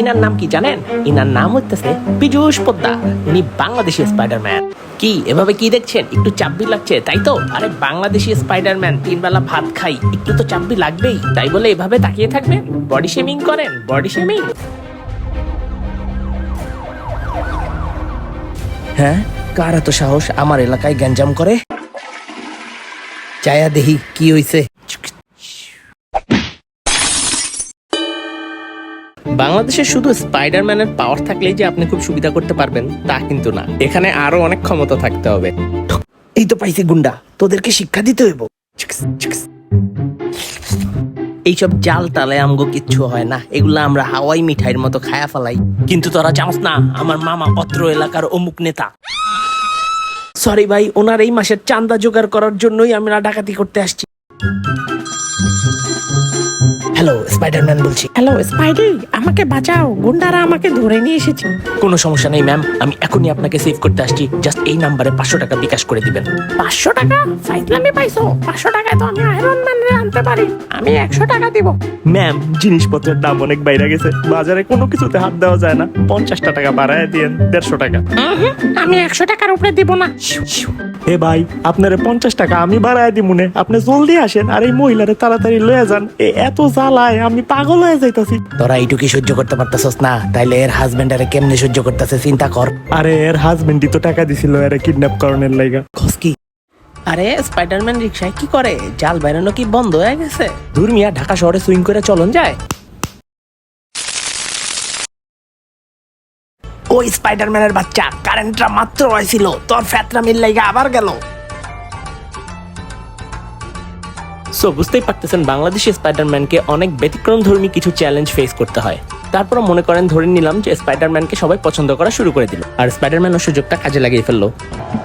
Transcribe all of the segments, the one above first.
Inner নাম কি জানেন? ইনার নাম হচ্ছে পীযূষ পোদ্দা। উনি বাংলাদেশি স্পাইডারম্যান। কি, এভাবে কি দেখছেন? একটু চাব্বি লাগছে, তাই তো? আরে বাংলাদেশি স্পাইডারম্যান তিন বেলা ভাত খাই, একটু তো চাব্বি লাগবেই। তাই বলে এভাবে তাকিয়ে থাকবেন? বডি শেমিং করেন, বডি শেমিং। হ্যাঁ কার এত সাহস? আমার এলাকায় গ্যাঞ্জাম করে? চায়া দেহি, কি হইছে? বাংলাদেশে শুধু স্পাইডারম্যানের পাওয়ার থাকলেই যে আপনি খুব সুবিধা করতে পারবেন তা কিন্তু না। এখানে আরও অনেক ক্ষমতা থাকতে হবে। এই তো পাইছি গুন্ডা তোদেরকে শিক্ষা দিতে হইব। এইসব জাল তালে আমগো কিচ্ছু হয় না। এগুলা আমরা হাওয়াই মিঠাইয়ের মতো খায়া ফেলাই। কিন্তু তোরা জানোস না আমার মামা অত্র এলাকার অমুক নেতা। সরি ভাই ওনার এই মাসের চান্দা জোগাড় করার জন্যই আমরা ডাকাতি করতে আসছি। স্পাইডারম্যান বলছি। হ্যালো স্পাইডি আমাকে বাঁচাও। গুন্ডারা আমাকে ধরে নিয়ে এসেছে। কোনো সমস্যা নেই ম্যাম। আমি এখনই আপনাকে সেভ করতে আসছি। জাস্ট এই নাম্বারে পাঁচশো টাকা বিকাশ করে দিবেন। পাঁচশো টাকা? ফাইজলামি পাইছো? পাঁচশো টাকায় তো আমি আয়রন ম্যানরে আনতে পারি। আমি একশো টাকা দিব। ম্যাম জিনিসপত্রের দাম অনেক বাইরে গেছে। বাজারে কোনো কিছুতে হাত দেওয়া যায় না। পঞ্চাশটা টাকা বাড়ায় দিয়েন দেড়শো টাকা। আমি একশো টাকার উপরে দিব না। এ ভাই আপনারে পঞ্চাশ টাকা আমি বাড়ায় দিব মনে আপনি জলদি আসেন আর এই মহিলারে তাড়াতাড়ি লয়ে যান। এ এত জ্বালায় আমি পাগল হয়ে যাইতাছি। তোরা এইটুকুই সহ্য করতে পারতেছস না তাইলে এর হাজবেন্ড আরে কেমনে সহ্য করতেছে চিন্তা কর। আরে এর হাজবেন্ডই তো টাকা দিছিল এর কিডন্যাপ করণের লাইগা। খোঁজ কি? আরে স্পাইডারম্যান রিক্সায় কি করে? জাল বেরোনো কি বন্ধ হয়ে গেছে? দূর মিয়া ঢাকা শহরে সুইং করে চলন যায়। ওই স্পাইডারম্যানের বাচ্চা। কারেন্টটা মাত্র হয়েছিল। তোর ফ্যাতরা মিল লাইগা আবার গেল। সো বুঝতেই পারতেছেন বাংলাদেশি স্পাইডারম্যানকে অনেক ব্যতিক্রম ধর্মী কিছু চ্যালেঞ্জ ফেস করতে হয়। তারপর মনে করেন ধরে নিলাম যে স্পাইডারম্যানকে সবাই পছন্দ করা শুরু করে দিল। আর স্পাইডারম্যান ও সুযোগটা কাজে লাগিয়ে ফেলল।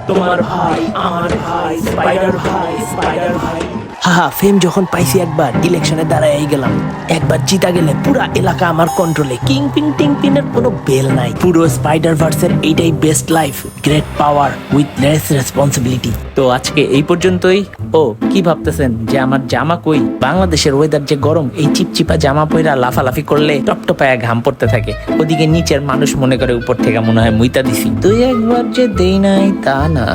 তোমার ভাই আমার ভাই স্পাইডার ভাই স্পাইডার ভাই হা ফেম যখন পাইছি একবার ইলেকশনে দাঁড়াই গেলাম। একবার জিতা গেলে পুরা এলাকা আমার কন্ট্রোলে কিং পিং টিং পিনের কোনো বেল নাই। পুরো স্পাইডার ভার্সের এইটাই best life great power with less responsibility তো আজকে এই পর্যন্তই। ও, কি ভাবতেছেন যে আমার জামা কই? বাংলাদেশের ওয়েদার যে গরম, এই চিপচিপা জামা পইরা লাফালাফি করলে টপটপায়া ঘাম পড়তে থাকে। ওদিকে নিচের মানুষ মনে করে উপর থেকে মনে হয় মুইতা দিছি। তুই একবার যে দেই নাই তা না।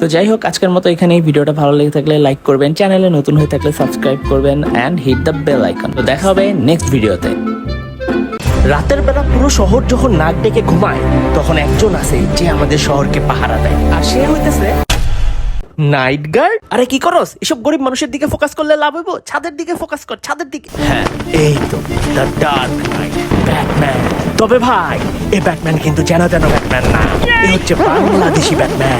তো যাই হোক, আজকের মতো এখানে এই ভিডিওটা ভালো লেগে থাকলে লাইক করবেন, চ্যানেলে নতুন হয়ে থাকলে সাবস্ক্রাইব করবেন and hit the bell icon তো দেখা হবে নেক্সট ভিডিওতে রাতের বেলা পুরো শহর যখন নাক ডেকে ঘুমায়, তখন একজন আছে যে আমাদের শহরকে পাহারা দেয়। আর সে হইতেছে নাইট গার্ড আরে কি করস? এসব গরিব মানুষের দিকে ফোকাস করলে লাভ হইব? ছাদের দিকে ফোকাস কর ছাদের দিকে। হ্যাঁ এই তো দ্য ডার্ক নাইট ব্যাটম্যান তবে ভাই এই ব্যাটম্যান কিন্তু যেন যেন ব্যাটম্যান না। এ হচ্ছে বাংলাদেশি ব্যাটম্যান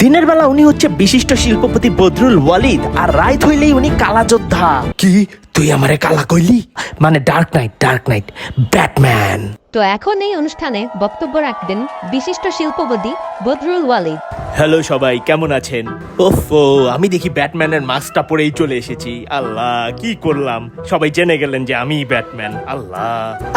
দিনের বেলা উনি হচ্ছে বিশিষ্ট শিল্পপতি বদরুল ওয়ালিদ আর রাইত হইলেই উনি কালা যোদ্ধা। কি? তুই আমারে কালা কইলি? মানে dark knight dark knight Batman তো এখন এই অনুষ্ঠানে বক্তব্য রাখবেন বিশিষ্ট শিল্পপতি বদরুল ওয়ালিদ। হ্যালো সবাই কেমন আছেন? ওফো আমি দেখি ব্যাটম্যানের মাস্কটা পরেই চলে এসেছি। আল্লাহ কি করলাম? সবাই জেনে গেলেন যে আমি ব্যাটম্যান। আল্লাহ।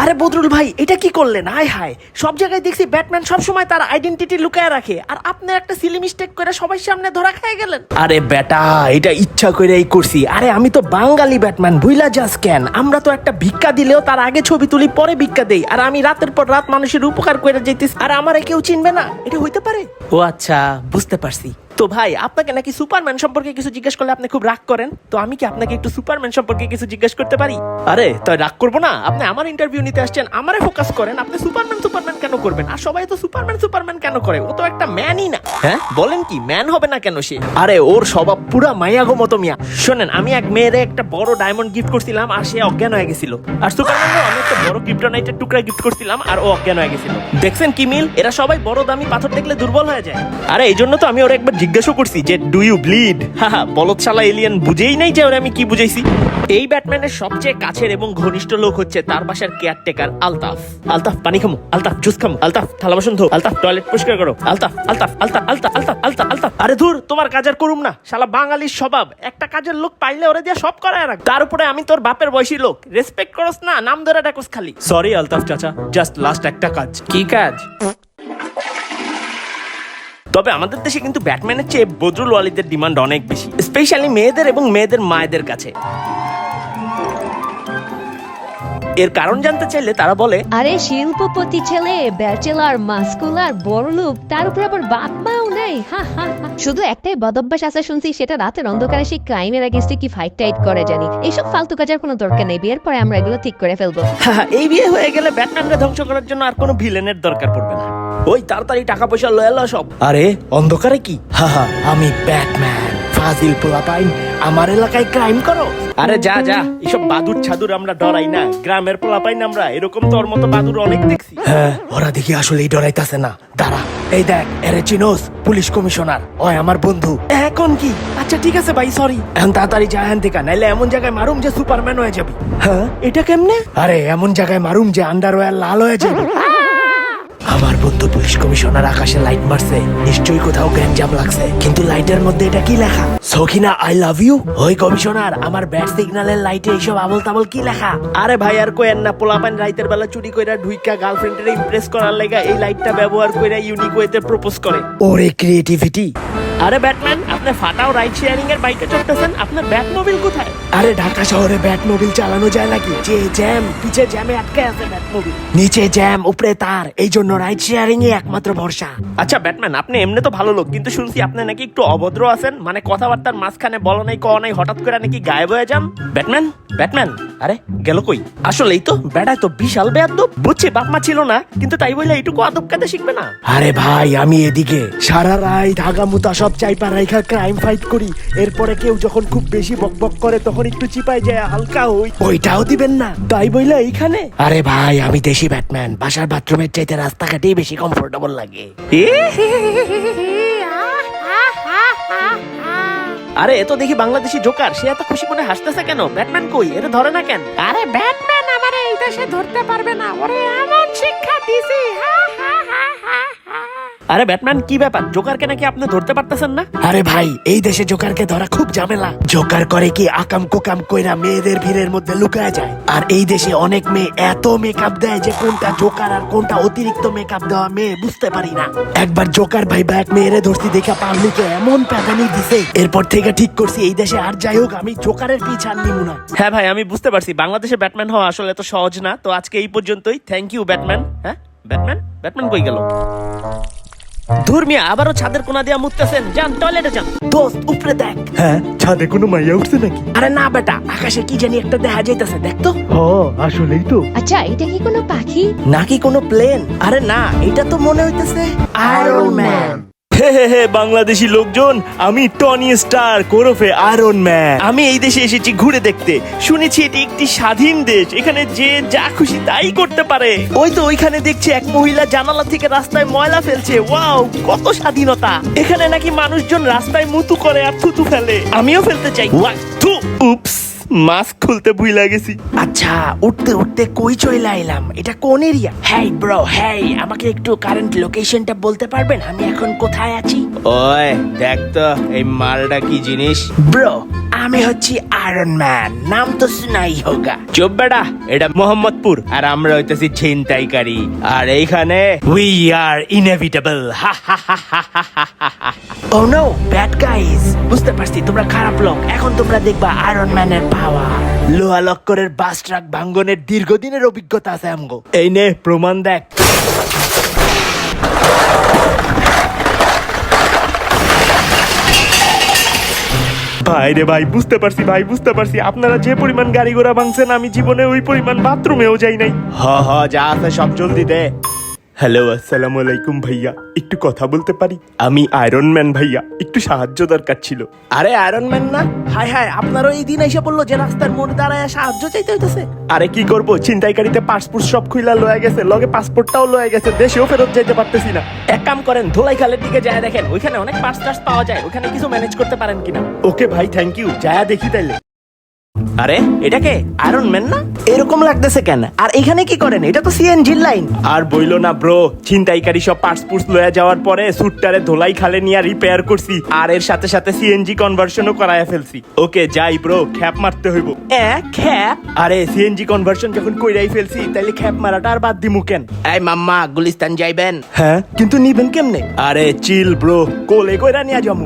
আরে বদরুল ভাই এটা কি করলেন? হায় হায়। সব জায়গায় দেখছি ব্যাটম্যান সব সময় তার আইডেন্টিটি লুকায় রাখে। আর আপনি একটা সিলি মিস্টেক করে সবার সামনে ধরা খেয়ে গেলেন। আরে বেটা এটা ইচ্ছা করেই করছি। আরে আমি তো বাঙালি ব্যাটম্যান ভুইলা যাস কেন আমরা তো একটা ভিক্ষা দিলেও তার আগে ছবি তুলি পরে ভিক্ষা দেই। আর আমি রাতের পর রাত মানুষের উপকার করে যেতেছি আর আমারে কেউ চিনবে না? এটা হইতে পারে? ও আচ্ছা বুঝতে পারছি। তো ভাই, আপনাকে নাকি সুপারম্যান সম্পর্কে কিছু জিজ্ঞেস করলে আপনি খুব রাগ করেন? তো আমি কি আপনাকে একটু সুপারম্যান সম্পর্কে কিছু জিজ্ঞেস করতে পারি? আরে, তাই রাগ করব না? আপনি আমার ইন্টারভিউ নিতে আসছেন, আমারে ফোকাস করেন, আপনি সুপারম্যান সুপারম্যান কেন করবেন? আর সবাই তো সুপারম্যান সুপারম্যান কেন করে? ও তো একটা ম্যানই না। হ্যাঁ? বলেন কি, ম্যান হবে না কেন সে? আরে, ওর স্বভাব পুরা মায়াগো মতো মিয়া। শোনেন, আমি এক মেয়েরে একটা বড় ডায়মন্ড গিফট করছিলাম, আর সে অজ্ঞান হয়ে গেছিল। আর সুপারম্যানও আমি একটা বড় ক্রিপ্টোনাইটের টুকরা গিফট করছিলাম, আর ও অজ্ঞান হয়ে গেছিল। দেখছেন কি মিল? এরা সবাই বড় দামি পাথর দেখলে দুর্বল হয়ে যায়। আরে এই জন্য তো আমি ওর একবার জিজ্ঞাসা করছি যে ডু ইউ ব্লিড হাহা বলদশালা এলিয়ান বুঝেই নাই যে ওরা আমি কি বুঝাইছি। এই ব্যাটম্যানের সবচেয়ে কাছের এবং ঘনিষ্ঠ লোক হচ্ছে তার বাসার কেয়ারটেকার আলতাফ। আলতাফ পানি খামো। আলতাফ জুস খামো। আলতাফ থালা বাসন ধো। আলতাফ টয়লেট পরিষ্কার করো। আলতাফ আলতাফ আলতাফ আলতাফ আলতাফ আলতাফ আলতাফ। আরে ধুর তোমার কাজ আর করুম না। শালা বাঙালির স্বভাব। একটা কাজের লোক পাইলে ওরে দিয়ে সব করায় রাখ। তার উপরে আমি তোর বাপের বয়সী লোক। রেসপেক্ট করস না নাম ধরে ডাকস খালি। সরি আলতাফ চাচা জাস্ট লাস্ট একটা কাজ। কি কাজ? তবে আমাদের দেশে কিন্তু ব্যাটম্যানের চেয়ে বদরুল ওয়ালিদের ডিমান্ড অনেক বেশি, স্পেশালি মেয়েদের এবং মেয়েদের মায়েদের কাছে। এর কারণ জানতে চাইলে তারা বলে আরে শিল্পপতি ছেলে ব্যাচেলার মাস্কুলার বড়লোক তার উপর আবার বাপ মাও নেই হা হা হা। শুধু একটাই বদভ্যাস আছে শুনছি সেটা রাতের অন্ধকারে সেই ক্রাইমের এগেনস্টে কি ফাইট টাইট করে জানি। এইসব ফালতু কাজের কোনো দরকার নেই বিয়ের পরে আমরা এগুলো ঠিক করে ফেলব। এই বিয়ে হয়ে গেলে ব্যাটম্যানকে ধ্বংস করার জন্য আর কোনো ভিলেনের দরকার পড়বে না। ওই তাড়াতাড়ি টাকা পয়সা লয়ে সব। আরে অন্ধকারে কি? হা হা আমি ব্যাটম্যান। ফাজিল পোলাপাইন আমার এলাকায় ক্রাইম করো। আরে যা যা এসব বাদুর ছাদুর আমরা ডরাই না। গ্রামের পোলাপাইন আমরা এরকম তোর মতো বাদুর অনেক দেখছি। হ্যাঁ ওরা দেখি আসলেই ডরাইতাছে না। দাঁড়া এই দেখ এরে চিনোস পুলিশ কমিশনার। ওই আমার বন্ধু। এখন কি? আচ্ছা ঠিক আছে ভাই সরি এখন তাড়াতাড়ি যা হ্যান থেকে নাইলে এমন জায়গায় মারুম যে সুপারম্যান হয়ে যাবি। হ্যাঁ? এটা কেমনে? আরে এমন জায়গায় মারুম যে আন্ডারওয়্যার লাল হয়ে যাবে। আমার বন্ধু পুলিশ কমিশনার আকাশে লাইট মারছে। নিশ্চয়ই কোথাও গ্যাঞ্জাম লাগছে। কিন্তু লাইটের মধ্যে এটা কি লেখা? সখিনা আই লাভ ইউ ওই কমিশনার, আমার ব্যাট সিগন্যালের লাইটে এইসব আবল তাবল কি লেখা? আরে ভাই, আর কোয়েন না পোলাপাইন রাইতের বেলা চুরি কইরা ঢুইকা গার্লফ্রেন্ডের ইমপ্রেস করার লাগা এই লাইটটা ব্যবহার কইরা ইউনিক ওয়েতে প্রপোজ করে। ওরে ক্রিয়েটিভিটি আরে ব্যাটম্যান আপনি ফাটাও রাইড শেয়ারিং এর বাইকে চড়তেছেন, আপনার ব্যাট মোবিল কোথায়? আরে ঢাকা শহরে ব্যাট মোবিল চালানো যায় নাকি? যে জ্যাম পিছে জ্যামে আটকে আছে ব্যাট মোবিল নিচে জ্যাম উপরে তার। এই জন্য রাইড শেয়ারিং এ একমাত্র ভরসা। আচ্ছা ব্যাটম্যান আপনি এমনি তো ভালো লোক কিন্তু শুনছি আপনি নাকি একটু অভদ্র আছেন। মানে কথাবার্তার মাঝখানে বলা নাই কওয়া নাই হঠাৎ করে নাকি গায়েব হয়ে যান? ব্যাটম্যান ব্যাটম্যান আরে গেল কই? আসলেই তো বেড়ায় তো বিশাল বেয়াদব বুঝছি বাপ মা ছিল না কিন্তু তাই বলে এইটুকু আদব কাতে শিখবে না? আরে ভাই আমি এদিকে। সারা রাই ধাগা মুতা সব চাইপা রাইখা ক্রাইম ফাইট করি। এরপরে কেউ যখন খুব বেশি বকবক করে তখন একটু চিপাই যায় হালকা হই। ওইটাও দিবেন না। তাই বইলা এইখানে। আরে ভাই আমি দেশি ব্যাটম্যান বাসার বাথরুমের চাইতে রাস্তাঘাটেই বেশি কমফোর্টেবল লাগে। এ? আরে এ তো দেখি বাংলাদেশি জোকার সে এত খুশি মনে হাসতেছে কেন? ব্যাটম্যান কই? এটা ধরে না কেন? আরে ব্যাটম্যান আমার এই দেশে ধরতে পারবে না। ওরে এমন শিক্ষা দিছি। হা হা হা হা। আরে ব্যাটম্যান কি ব্যাপার? জোকারকে নাকি আপনি ধরতে পারতেছেন না? আরে ভাই এই দেশে জোকারকে ধরা খুব ঝামেলা। জোকার করে কি আকাম কোকাম কইরা মেয়েদের ভিড়ের মধ্যে লুকায় যায়? আর এই দেশে অনেক মেয়ে এত মেকআপ দেয় যে কোনটা জোকার আর কোনটা অতিরিক্ত মেকআপ দেওয়া মেয়ে বুঝতে পারি না। একবার জোকার ভাই বা এক মেয়েরে ধরছি দেখা পাবলিকে এমন প্যাদানি দিছে। এরপর থেকে ঠিক করছি এই দেশে আর যাই হোক আমি জোকারের পিছান নিব না। হ্যাঁ ভাই আমি বুঝতে পারছি। বাংলাদেশে ব্যাটম্যান হওয়া আসলে এত সহজ না। তো আজকে এই পর্যন্তই। Thank you Batman. হ্যাঁ? ব্যাটম্যান? ব্যাটম্যান কই গেল? ধর্মিয়া আবারও ছাদের কোনা দিয়া মুততেছেন। যান টয়লেটে যান। দোস্ত উপরে দেখ। হ্যাঁ ছাদে কোনো মাইয়া উঠছে নাকি? আরে না বেটা আকাশে কি জানি একটা দেখা যাইতেছে দেখ তো। হ আসলেই তো। আচ্ছা এটা কি কোনো পাখি? নাকি কোনো প্লেন? আরে না এটা তো মনে হইতেছে আয়রন ম্যান হে হে হে বাংলাদেশি লোকজন আমি টনি স্টার কোরফে আয়রন ম্যান। আমি এই দেশে এসেছি ঘুরে দেখতে। শুনেছি এটি একটি স্বাধীন দেশ। এখানে যে যা খুশি তাই করতে পারে। ওই তো ওইখানে দেখছি এক মহিলা জানালা থেকে রাস্তায় ময়লা ফেলছে। ওয়াও কত স্বাধীনতা। এখানে নাকি মানুষজন রাস্তায় মুতু করে আর থুতু ফেলে। আমিও ফেলতে চাই। ওয়া, থু উপস। মাস্ক খুলতে ভুলে গেছি। আচ্ছা উঠতে উঠতে কই চলে এলাম? এটা কোন এরিয়া হ্যাঁ ব্রো হ্যাঁ আমাকে একটু কারেন্ট লোকেশনটা বলতে পারবেন? আমি এখন কোথায় আছি? ওই দেখ তো এই মালটা কি জিনিস? ব্রো আমি হচ্ছি আয়রন ম্যান নাম তো শুনাই হোগা চুপ বেটা এটা মোহাম্মদপুর আর আমরা হইতেছি ছিনতাইকারী আর এইখানে we are inevitable oh no bad guys বুঝতে পারছি তোমরা খারাপ লোক। এখন তোমরা দেখবা আয়রন ম্যানের পাওয়ার লোহা লক্করের বাস ট্রাক ভাঙ্গনের দীর্ঘদিনের অভিজ্ঞতা আছে আমগো। এই নে প্রমাণ দেখ। ভাই রে ভাই, বুঝতে পারছি ভাই, বুঝতে পারছি। আপনারা যে পরিমাণ গাড়ি ঘোড়া ভাঙছেন, আমি জীবনে ওই পরিমাণ বাথরুমেও যাই নাই। হ হ, যা আছে সব জলদি দে। হ্যালো আসসালামু আলাইকুম ভাইয়া। একটু কথা বলতে পারি? আমি আয়রন ম্যান ভাইয়া। একটু সাহায্য দরকার ছিল। আরে আয়রন ম্যান না? হাই হাই আপনারও এই দিন এসে বলল যে রাস্তার মোড় দাঁড়ায় সাহায্য চাইতে হইতেছে। আরে কি করব? ছিনতাইকারীতে পাসপোর্ট সব খুইলা লয়ে গেছে লগে পাসপোর্টটাও লয়ে গেছে দেশেও ফেরত যেতে পারতেছি না। এক কাম করেন ধোলাই খালের দিকে যায় দেখেন ওইখানে অনেক পার্স টার্স পাওয়া যায় ওখানে কিছু ম্যানেজ করতে পারেন কিনা। ওকে ভাই থ্যাংক ইউ যায়া দেখি তাইলে। আরে এটাকে আয়রন ম্যান না? এরকম লাগতেছে কেন? আর এখানে কি করেন? এটা তো সিএনজি লাইন আর বইলো না ব্রো ছিনতাইকারী সব পাসপোর্ট লয়ে যাওয়ার পরে সুটটারে ধোলাই খালে নিয়ে রিপেয়ার করছি। আর এর সাথে সাথে সিএনজি কনভার্সনও করায় ফেলছি। ওকে যাই ব্রো খ্যাপ মারতে হইব। এ খ্যাপ? আরে সিএনজি কনভার্সন যখন কইরাই ফেলছি তাইলে খ্যাপ মারাটা আর বাদ দিমু কেন? এই মাম্মা গুলিস্তান যাইবেন। হ্যাঁ? কিন্তু নিবেন কেমনে? আরে চিল ব্রো কোলে কইরা নিয়া যামু।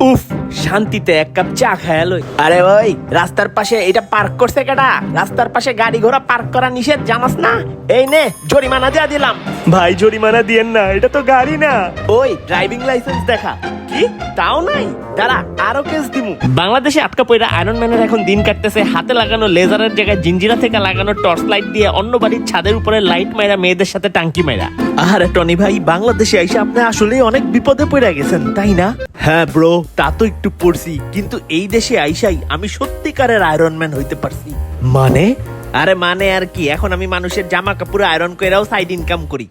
উফ শান্তিতে এক কাপ চা খায়াল আরে ওই রাস্তার পাশে এটা পার্ক করছে কেডা? রাস্তার পাশে গাড়ি ঘোড়া পার্ক করা নিষেধ জানাস না? এই নে জরিমানা দিয়া দিলাম। ভাই জরিমানা দিয়েন না এটা তো গাড়ি না। ওই ড্রাইভিং লাইসেন্স দেখা। কি? তাও নাই? দাঁড়া, আরও কেস দিমু। বাংলাদেশে আটকা পয়রা আয়রন ম্যানের এখন দিন কাটতেছে। হাতে লাগানো লেজারের জায়গায় জিঞ্জিরা থেকে লাগানো টর্চ লাইট দিয়ে অন্য বাড়ির ছাদের উপরে লাইট মাইরা মেয়েদের সাথে টাঙ্কি মাইরা। আরে টনি ভাই, বাংলাদেশে এসে আপনি আসলেই অনেক বিপদে পড়ে গেছেন, তাই না? হ্যাঁ ব্রো তা তো একটু পড়ছি কিন্তু এই দেশে আইসাই আমি সত্যিকারের আয়রন ম্যান হইতে পারছি। মানে? আরে মানে আর কি? এখন আমি মানুষের জামা কাপড় আয়রন কইরাও সাইড ইনকাম করি।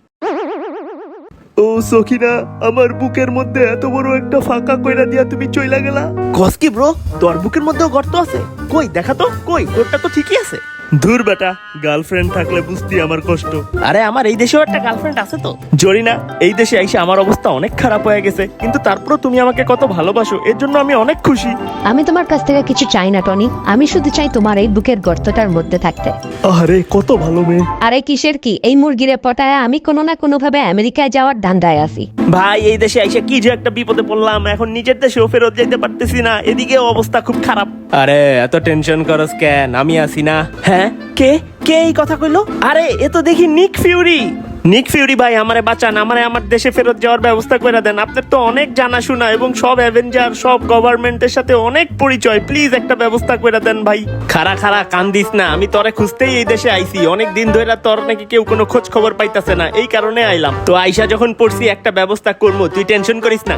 ও সখিনা, আমার বুকের মধ্যে এত বড় একটা ফাঁকা কইরা দিয়া তুমি চইলা গেলা। কস কি ব্রো? তোর বুকের মধ্যেও গর্ত আছে? কই, দেখা তো? কই গর্তটা তো ঠিকই আছে। দূর বেটা গার্লফ্রেন্ড থাকলে বুঝতি আমার কষ্ট। আরে আমার এই দেশেও একটা গার্লফ্রেন্ড আছে তো। জরিনা এই দেশে এসে আমার অবস্থা অনেক খারাপ হয়ে গেছে কিন্তু তারপরও তুমি আমাকে কত ভালোবাসো এর জন্য আমি অনেক খুশি। আমি তোমার কাছ থেকে কিছু চাই না টনি। আমি শুধু চাই তোমার এই বুকের গর্তটার মধ্যে থাকতে। আরে কত ভালো মেয়ে। আরে কিসের কি? এই মুরগিরে পটায় আমি কোনো না কোনো ভাবে আমেরিকায় যাওয়ার ধান্দায় আছি। ভাই এই দেশে এসে কি যে একটা বিপদে পড়লাম এখন নিজের দেশেও ফেরত যেতে পারতেছি না এদিকে অবস্থা খুব খারাপ। আরে এত টেনশন করস কেন? আমি আছি না। হ্যাঁ? কে? কে এই কথা কইলো? আরে এ তো দেখি নিক ফিউরি নিক ফিউরি ভাই আমারে বাঁচান আমারে আমার দেশে ফেরত যাওয়ার ব্যবস্থা করে দেন। আপনার তো অনেক জানাশোনা এবং সব অ্যাভেঞ্জার সব গভর্নমেন্টের সাথে অনেক পরিচয়। প্লিজ একটা ব্যবস্থা করে দেন ভাই। খারা খারা কান্দিস না। আমি তরে খুঁজতেই এই দেশে আইছি। অনেক দিন ধরে তোর নাকি কেউ কোনো খোঁজ খবর পাইতাছে না। এই কারণে আইলাম। তো আইসা যখন পড়ছি একটা ব্যবস্থা করব তুই টেনশন করিস না।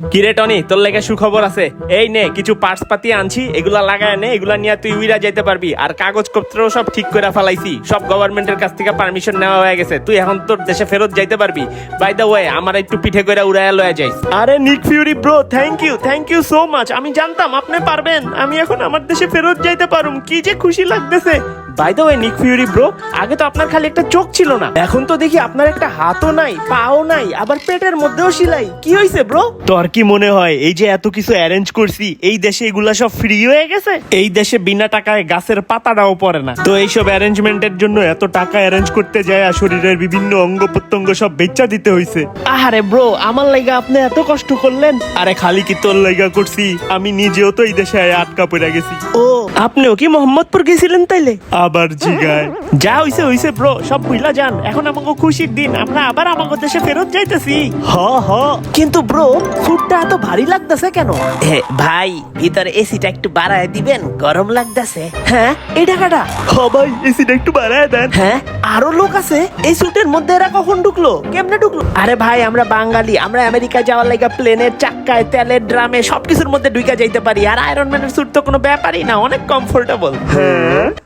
কিরে টনি, তোর লেগে সুখবর আছে। এই নে, কিছু পার্টস পাতি আনছি, এগুলা লাগায় নে, এগুলা নিয়ে তুই উইরা যাইতে পারবি। আর কাগজপত্র সব ঠিক করে ফেলাইছি। সব গভর্নমেন্টের কাছ থেকে পারমিশন নেওয়া হয়ে গেছে। তুই এখন তোর দেশে ফেরত যাইতে পারবি। বাই দ্য ওয়ে আমার একটু পিঠে করে উড়াইয়া লয়ে যাই। আরে Nick Fury bro thank you thank you so much আমি জানতাম, আপনি পারবেন। আমি এখন আমার দেশে ফেরত যাইতে পারুম। কি যে খুশি লাগতেছে। By the way Nick Fury bro আগে তো আপনার খালি একটা চোখ ছিল না। এখন তো দেখি আপনার একটা হাতও নাই পাও নাই আবার পেটের মধ্যেও সিলাই। কি হয়েছে ব্রো তোর কি মনে হয় এই যে এত কিছু অ্যারেঞ্জ করছি এই দেশে এগুলা সব ফ্রি হয়ে গেছে? এই দেশে বিনা টাকায় গাছের পাতাটাও পড়ে না। তো এইসব অ্যারেঞ্জমেন্টের জন্য এত টাকা অ্যারেঞ্জ করতে যায় শরীরের বিভিন্ন অঙ্গ প্রত্যঙ্গ সব বেচা দিতে হইছে। আহারে ব্রো আমার লাইগা আপনি এত কষ্ট করলেন। আরে খালি কি তোর লাইগা করছি আমি নিজেও তো এই দেশে আটকা পড়ে গেছি। ও আপনিও কি মোহাম্মদপুর গেছিলেন তাইলে? আবার জিগায়। যা হইছে হইছে ব্রো সব ভুইলা যান এখন আমাকে খুশির দিন আমরা আবার আমাকে দেশে ফেরত যাইতেছি। হ হ। কিন্তু ব্রো স্যুটটা এত ভারী লাগতেছে কেন? হে ভাই ভিতরে এসিটা একটু বাড়ায় দিবেন গরম লাগতেছে। হ্যাঁ এই টাকাটা হ ভাই এসিটা একটু বাড়ায় দেন। হ্যাঁ আরও লোক আছে। এই স্যুটের মধ্যে এরা কখন ঢুকলো? কেমনে ঢুকলো? আরে ভাই আমরা বাঙালি আমরা আমেরিকা যাওয়ার লাগা প্লেনের চাক্কায় তেলের ড্রামে সবকিছুর মধ্যে ঢুকা যাইতে পারি। আর আয়রন ম্যানের স্যুট তো কোনো ব্যাপারই না অনেক কমফোর্টেবল হ্যাঁ।